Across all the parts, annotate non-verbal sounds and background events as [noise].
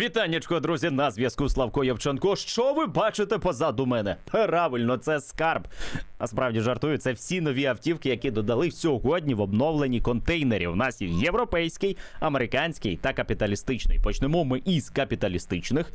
Вітаннячко, друзі, на зв'язку Славко Явченко. Що ви бачите позаду мене? Правильно, це скарб. Насправді жартую, це всі нові автівки, які додали сьогодні в обновлені контейнері. У нас є європейський, американський та капіталістичний. Почнемо ми із капіталістичних.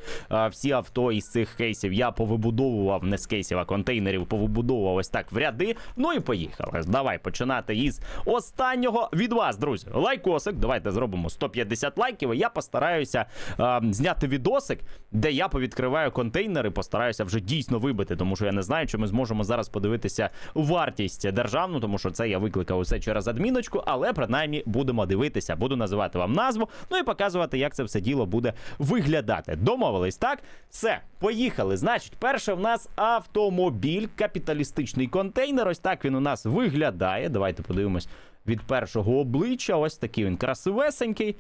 Всі авто із цих кейсів я повибудовував не з кейсів, а контейнерів повибудовував ось так в ряди. Ну і поїхали. Давай починати із останнього від вас, друзі. Лайкосик. Давайте зробимо 150 лайків. І я постараюся а, зняти відосик, де я повідкриваю контейнери, постараюся вже дійсно вибити, тому що я не знаю, чи ми зможемо зараз подивитися вартість державну, тому що це я викликав усе через адміночку, але принаймні будемо дивитися, буду називати вам назву, ну і показувати, як це все діло буде виглядати. Домовились, так? Все, поїхали. Значить, перше в нас автомобіль, капіталістичний контейнер. Ось так він у нас виглядає. Давайте подивимось від першого обличчя. Ось такий він красивесенький.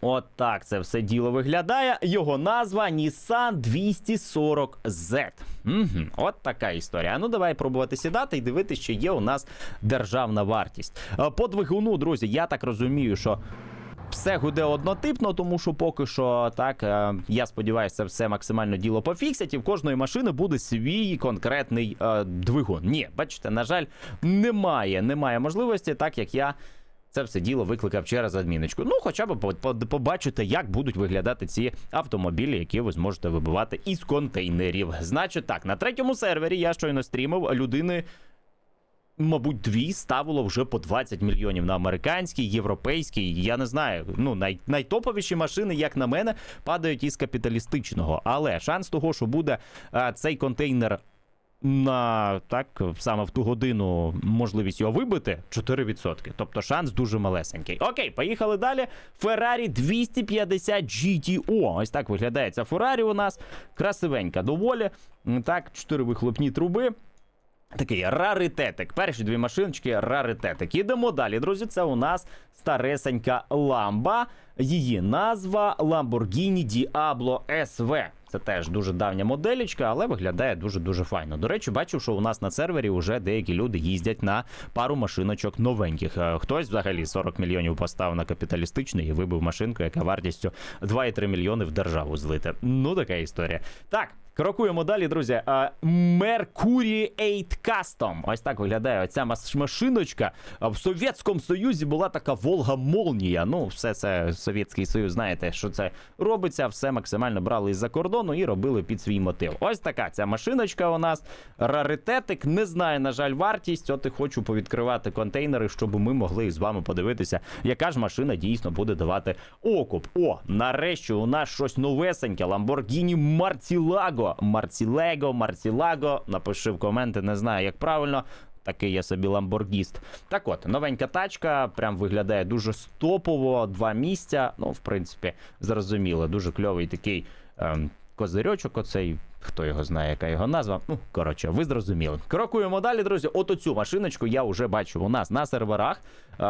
От так це все діло виглядає. Його назва Nissan 240Z. Угу, от така історія. Ну давай пробувати сідати і дивитися, чи є у нас державна вартість. Е, По двигуну, друзі, я так розумію, що. Все гуде однотипно, тому що поки що так. е, Я сподіваюся, все максимально діло пофіксять, і в кожної машини буде свій конкретний е, двигун. Ні, бачите, на жаль, немає, немає можливості, так як я це все діло викликав через адміночку. Ну, хоча б по- по- побачите, як будуть виглядати ці автомобілі, які ви зможете вибивати із контейнерів. Значить, так, на третьому сервері я щойно стрімив людини. Мабуть, дві ставило вже по 20 мільйонів на американський, європейський. Я не знаю. Ну най, найтоповіші машини, як на мене, падають із капіталістичного. Але шанс того, що буде а, цей контейнер на так саме в ту годину можливість його вибити 4%. Тобто шанс дуже малесенький. Окей, поїхали далі. Ferrari 250 GTO. Ось так виглядає ця Ferrari у нас. Красивенька доволі. Так, чотири вихлопні труби. Такий раритетик. Перші дві машиночки раритетик. Ідемо далі, друзі. Це у нас старесенька ламба. Її назва Lamborghini Diablo SV. Це теж дуже давня моделічка, але виглядає дуже-дуже файно. До речі, бачив, що у нас на сервері вже деякі люди їздять на пару машиночок новеньких. Е, Хтось взагалі 40 мільйонів поставив на капіталістичний і вибив машинку, яка вартістю 2,3 мільйони в державу злити. Ну, така історія. Так. Крокуємо далі, друзі. Mercury 8 Custom. Ось так виглядає оця машиночка. В Совєтському Союзі була така Волга Молнія. Ну, все це Совєтський Союз, знаєте, що це робиться. Все максимально брали із-за кордону і робили під свій мотив. Ось така ця машиночка у нас. Раритетик. Не знаю, на жаль, вартість. От і хочу повідкривати контейнери, щоб ми могли з вами подивитися, яка ж машина дійсно буде давати окуп. О, нарешті у нас щось новесеньке. Lamborghini Marcilago. Марцілего, Марцілаго. Напиши в коменти, не знаю, як правильно. Такий я собі ламборгіст. Так от, новенька тачка, прям виглядає дуже стопово, два місця. Ну, в принципі, зрозуміло, дуже кльовий такий ем, козирьочок. Оцей, Хто його знає, яка його назва? Ну, коротше, ви зрозуміли. Крокуємо далі, друзі. От оцю машиночку я вже бачу у нас на серверах.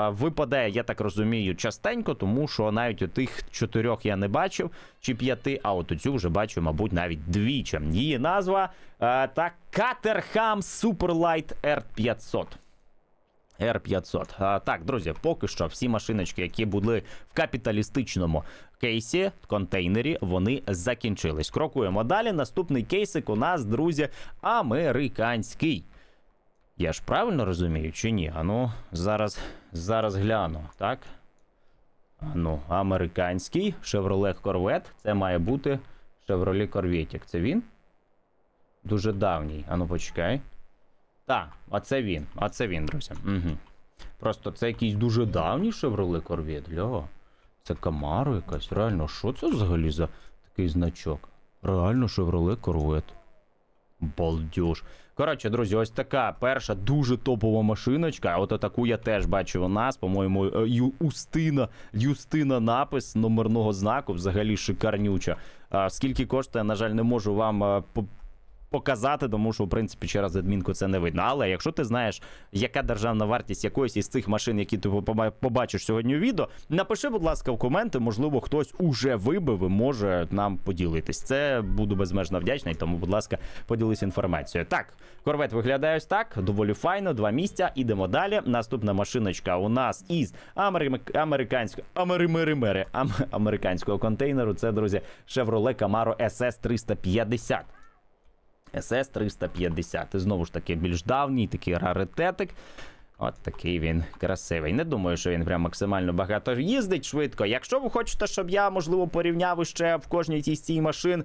Випадає, я так розумію, частенько, тому що навіть тих чотирьох я не бачив, чи п'яти, а от оцю вже бачу, мабуть, навіть двічі. Її назва е, та Катерхам Суперлайт r 500 R500. А Так, друзі, поки що всі машиночки, які були в капіталістичному кейсі, контейнері, вони закінчились. Крокуємо далі. Наступний кейсик у нас, друзі, американський. Я ж правильно розумію, чи ні? Ану, зараз зараз гляну, так? Ану, американський Chevrolet Corvette. Це має бути Chevrolet Corvette. Це він? Дуже давній. Ану, почекай. Так, а це він. А це він, друзі. Угу. Просто це якийсь дуже давній Chevrolet Corvette. Ля. Це Camaro якась. Реально, що це взагалі за такий значок? Реально Chevrolet Corvette. Балдюж. Коротше, друзі, ось така перша дуже топова машиночка. От таку я теж бачив у нас. По-моєму, е, Ю- Устина, Юстина напис номерного знаку взагалі шикарнюча. Скільки коштує, на жаль, не можу вам е, показати, тому що в принципі через адмінку це не видно. Але якщо ти знаєш, яка державна вартість якоїсь із цих машин, які ти поба- побачиш сьогодні у відео, напиши, будь ласка, в коменти. Можливо, хтось уже вибив і може нам поділитись. Це буду безмежно вдячний. Тому, будь ласка, поділись інформацією. Так, корвет виглядає ось так, доволі файно, два місця. Ідемо далі. Наступна машиночка у нас із амери- американського американського контейнеру. Це, друзі, Chevrolet Camaro SS 350. SS 350. І знову ж таки, більш давній, такий раритетик. От такий він красивий. Не думаю, що він прям максимально багато їздить швидко. Якщо ви хочете, щоб я, можливо, порівняв ще в кожній тій з цій машин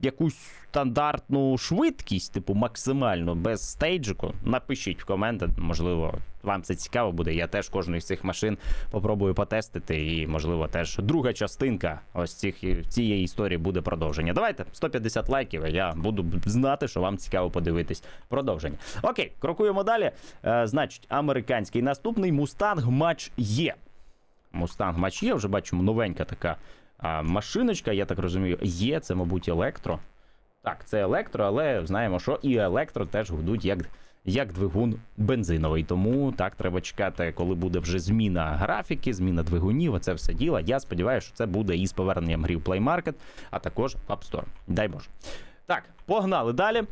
якусь стандартну швидкість, типу максимальну, без стейджику, напишіть в коменти. Можливо, вам це цікаво буде. Я теж кожну з цих машин попробую потестити. І, можливо, теж друга частинка ось цих, цієї історії буде продовження. Давайте 150 лайків. Я буду знати, що вам цікаво подивитись продовження. Окей, крокуємо далі. Е, значить, американський наступний Мустанг Матч є. Мустанг Матч є, вже бачимо новенька така а, машиночка, я так розумію, є, це, мабуть, електро. Так, це електро, але знаємо, що і електро теж гудуть як, як двигун бензиновий. Тому так треба чекати, коли буде вже зміна графіки, зміна двигунів, оце все діло. Я сподіваюся, що це буде із поверненням грі в Play Market, а також App Store. Дай Боже. Так, погнали далі.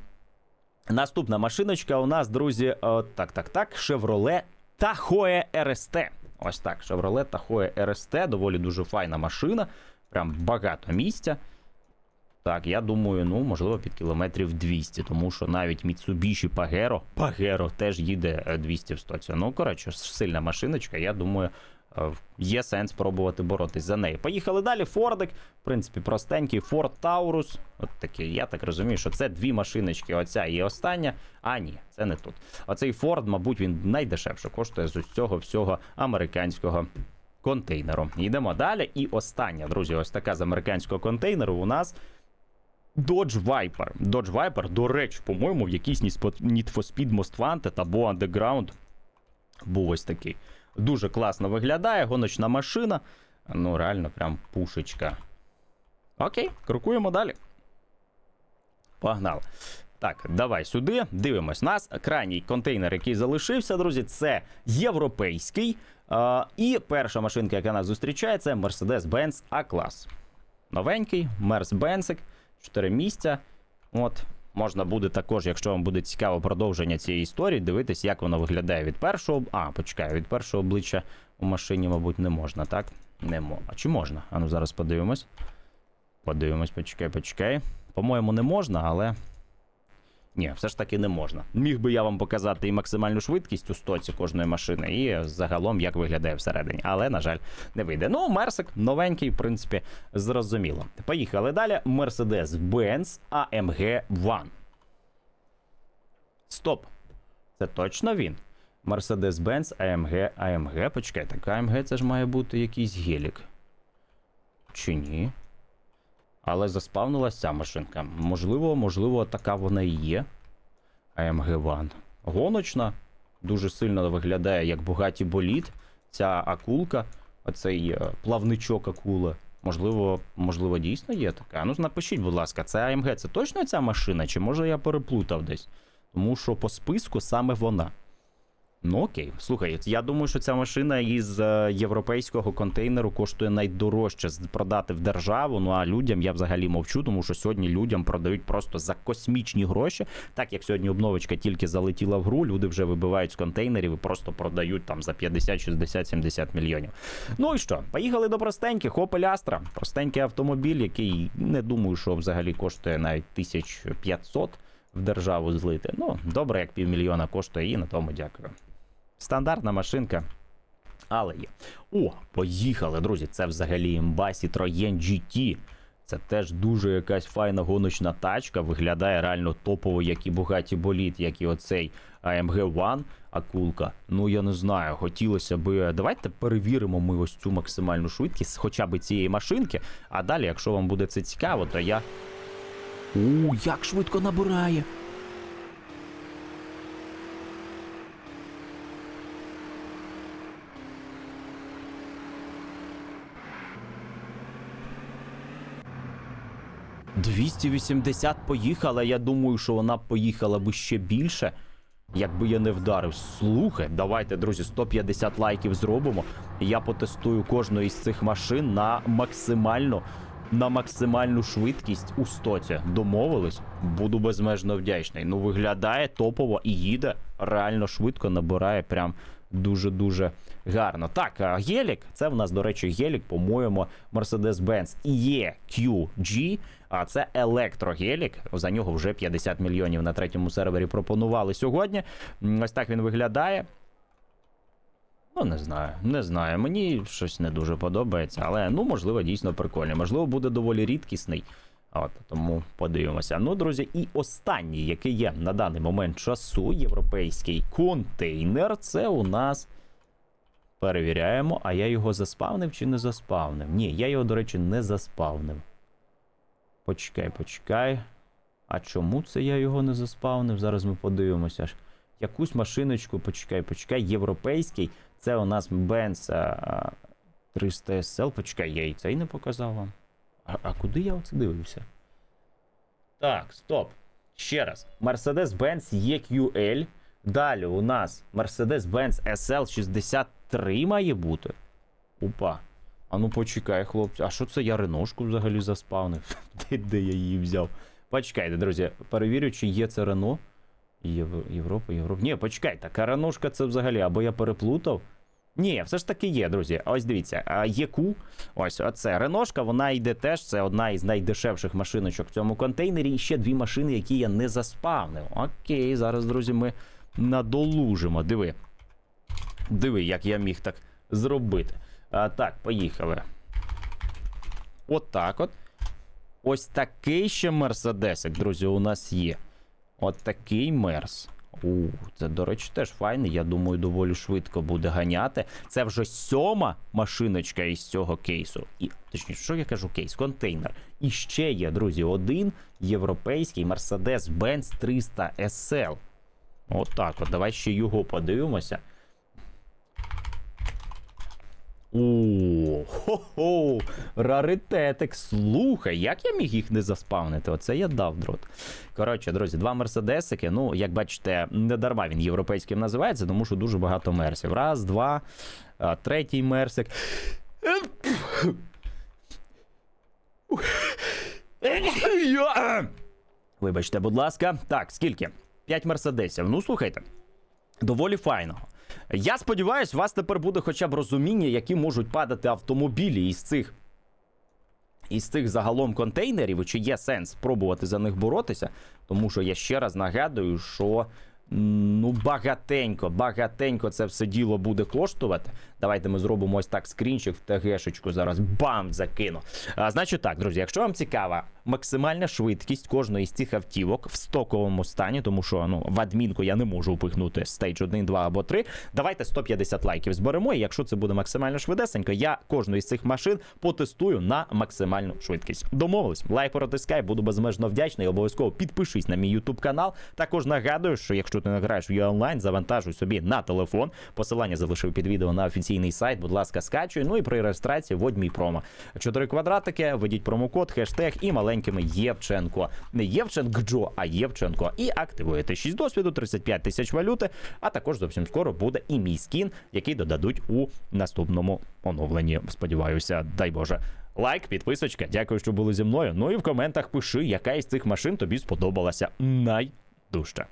Наступна машиночка у нас, друзі, о, так, так, так, Chevrolet Tahoe RST. Ось так, Chevrolet Tahoe RST, доволі дуже файна машина. Прям багато місця. Так, я думаю, ну, можливо, під кілометрів 200, тому що навіть Mitsubishi Pajero, Pajero теж їде е, 200 в стоці. Ну, коротше, сильна машиночка, я думаю, е, є сенс пробувати боротись за неї. Поїхали далі. Фордик, в принципі, простенький Ford Taurus. От такий, я так розумію, що це дві машиночки, оця і остання. А ні, це не тут. Оцей Ford, мабуть, він найдешевше коштує з ось цього всього американського контейнеру. Йдемо далі. І остання, друзі, ось така з американського контейнеру у нас. Dodge Viper. Dodge Viper, до речі, по-моєму, в якійсь Need for Speed Most Wanted або Underground був ось такий. Дуже класно виглядає, гоночна машина. Ну, реально, прям пушечка. Окей, крокуємо далі. Погнали. Так, давай сюди. Дивимось. Нас крайній контейнер, який залишився, друзі, це європейський. І перша машинка, яка нас зустрічає, це Mercedes-Benz A-клас. Новенький, Mercedes-Benz, 4 місця. От, можна буде також, якщо вам буде цікаво продовження цієї історії, дивитись, як воно виглядає від першого. А, почекаю, від першого обличчя у машині, мабуть, не можна, так? Не мо. А чи можна? А ну зараз подивимось. Подивимось, почекай, почекай. По-моєму, не можна, але. Ні, все ж таки не можна. Міг би я вам показати і максимальну швидкість у стоці кожної машини, і загалом як виглядає всередині. Але, на жаль, не вийде. Ну, Мерсик новенький, в принципі, зрозуміло. Поїхали далі. Mercedes-Benz AMG One. Стоп. Це точно він. Mercedes-Benz AMG AMG. Почекай, так AMG це ж має бути якийсь гелік. Чи ні? Але заспавнилась ця машинка. Можливо, можливо, така вона і є. AMG One. Гоночна. Дуже сильно виглядає як багаті боліт. Ця акулка, оцей е, плавничок акули. Можливо, можливо, дійсно є така. Ну, напишіть, будь ласка, це AMG це точно ця машина, чи може я переплутав десь? Тому що по списку саме вона. Ну окей, слухай, я думаю, що ця машина із е, європейського контейнеру коштує найдорожче продати в державу. Ну а людям я взагалі мовчу, тому що сьогодні людям продають просто за космічні гроші. Так як сьогодні обновочка тільки залетіла в гру, люди вже вибивають з контейнерів і просто продають там за 50, 60, 70 мільйонів. Ну і що? Поїхали до простеньких Opel Astra. Простенький автомобіль, який не думаю, що взагалі коштує навіть 1500 в державу злити. Ну, добре, як півмільйона коштує, і на тому дякую. Стандартна машинка. Але є. О, поїхали, друзі. Це взагалі імба Citroën GT. Це теж дуже якась файна гоночна тачка. Виглядає реально топово, як і Bugatti Bolid, як і оцей AMG One акулка. Ну я не знаю, хотілося би. Давайте перевіримо ми ось цю максимальну швидкість, хоча б цієї машинки. А далі, якщо вам буде це цікаво, то я. У, як швидко набирає! 280 поїхала. Я думаю, що вона поїхала би ще більше. Якби я не вдарив. Слухай, давайте, друзі, 150 лайків зробимо. Я потестую кожну із цих машин на максимальну, на максимальну швидкість у стоці. Домовились? Буду безмежно вдячний. Ну, виглядає топово і їде. Реально швидко набирає прям дуже-дуже гарно. Так, гелік, це в нас, до речі, гелік, по-моєму, Mercedes-Benz EQG. А це електрогелік. За нього вже 50 мільйонів на третьому сервері пропонували сьогодні. Ось так він виглядає. Ну, не знаю, не знаю. Мені щось не дуже подобається, але ну, можливо, дійсно прикольний. Можливо, буде доволі рідкісний. От, тому подивимося. Ну, друзі, і останній, який є на даний момент часу, європейський контейнер, це у нас. Перевіряємо, а я його заспавнив чи не заспавнив? Ні, я його, до речі, не заспавнив. Почекай, почекай. А чому це я його не заспавнив? Зараз ми подивимося. Якусь машиночку, почекай, почекай, європейський. Це у нас Benz 300 SL. Почекай, я і цей не показав вам. А, а куди я оце дивився? Так, стоп. Ще раз. Mercedes-Benz EQL. Далі у нас Mercedes-Benz SL63 має бути. Опа. Ну почекай, хлопці. А що це я Реношку взагалі заспавнив? [laughs] Де, де я її взяв? Почекайте, друзі, перевірю, чи є це Рено. Єв... Європа, Європа. Ні, почекайте, а Реношка це взагалі, або я переплутав. Ні, все ж таки є, друзі. Ось дивіться, ЄКУ, ось оце Реношка, вона йде теж. Це одна із найдешевших машиночок в цьому контейнері. І ще дві машини, які я не заспавнив. Окей, зараз, друзі, ми надолужимо. Диви. Диви, як я міг так зробити. А, так, поїхали. От так от. Ось такий ще мерседесик, друзі, у нас є. От такий мерс. У, це, до речі, теж файний. Я думаю, доволі швидко буде ганяти. Це вже сьома машиночка із цього кейсу. І точніше, що я кажу, кейс, контейнер. І ще є, друзі, один європейський Mercedes-Benz 300 SL. от, от. Давай ще його подивимося. О, хо-хо, раритетик. Слухай, як я міг їх не заспавнити? Оце я дав дрот. Коротше, друзі, два мерседесики. Ну, як бачите, не дарма він європейським називається, тому що дуже багато мерсів. Раз, два, третій мерсик. Вибачте, будь ласка. Так, скільки? П'ять мерседесів. Ну, слухайте. Доволі файно. Я сподіваюся, у вас тепер буде хоча б розуміння, які можуть падати автомобілі із цих. Із цих загалом контейнерів, чи є сенс спробувати за них боротися, тому що я ще раз нагадую, що ну багатенько, багатенько це все діло буде коштувати. Давайте ми зробимо ось так скрінчик в ТГшечку. Зараз бам! закину. А, значить так, друзі, якщо вам цікава максимальна швидкість кожної з цих автівок в стоковому стані, тому що ну в адмінку я не можу упихнути стейдж 1, 2 або 3, давайте 150 лайків зберемо. І якщо це буде максимально швидесенько, я кожну із цих машин потестую на максимальну швидкість. Домовились, лайк протискай, буду безмежно вдячний. Обов'язково підпишись на мій YouTube канал. Також нагадую, що якщо ти не граєш в є онлайн, завантажуй собі на телефон. Посилання залишив під відео на офіційний сайт. Будь ласка, скачуй. Ну і при реєстрації вводь мій промо. Чотири квадратики, введіть промокод, хештег і маленькими Євченко. Не Євченкджо, а Євченко. І активуєте 6 досвіду, 35 тисяч валюти. А також зовсім скоро буде і мій скін, який додадуть у наступному оновленні. Сподіваюся, дай Боже. Лайк, підписочка. Дякую, що були зі мною. Ну і в коментах пиши, яка із цих машин тобі сподобалася найдужче.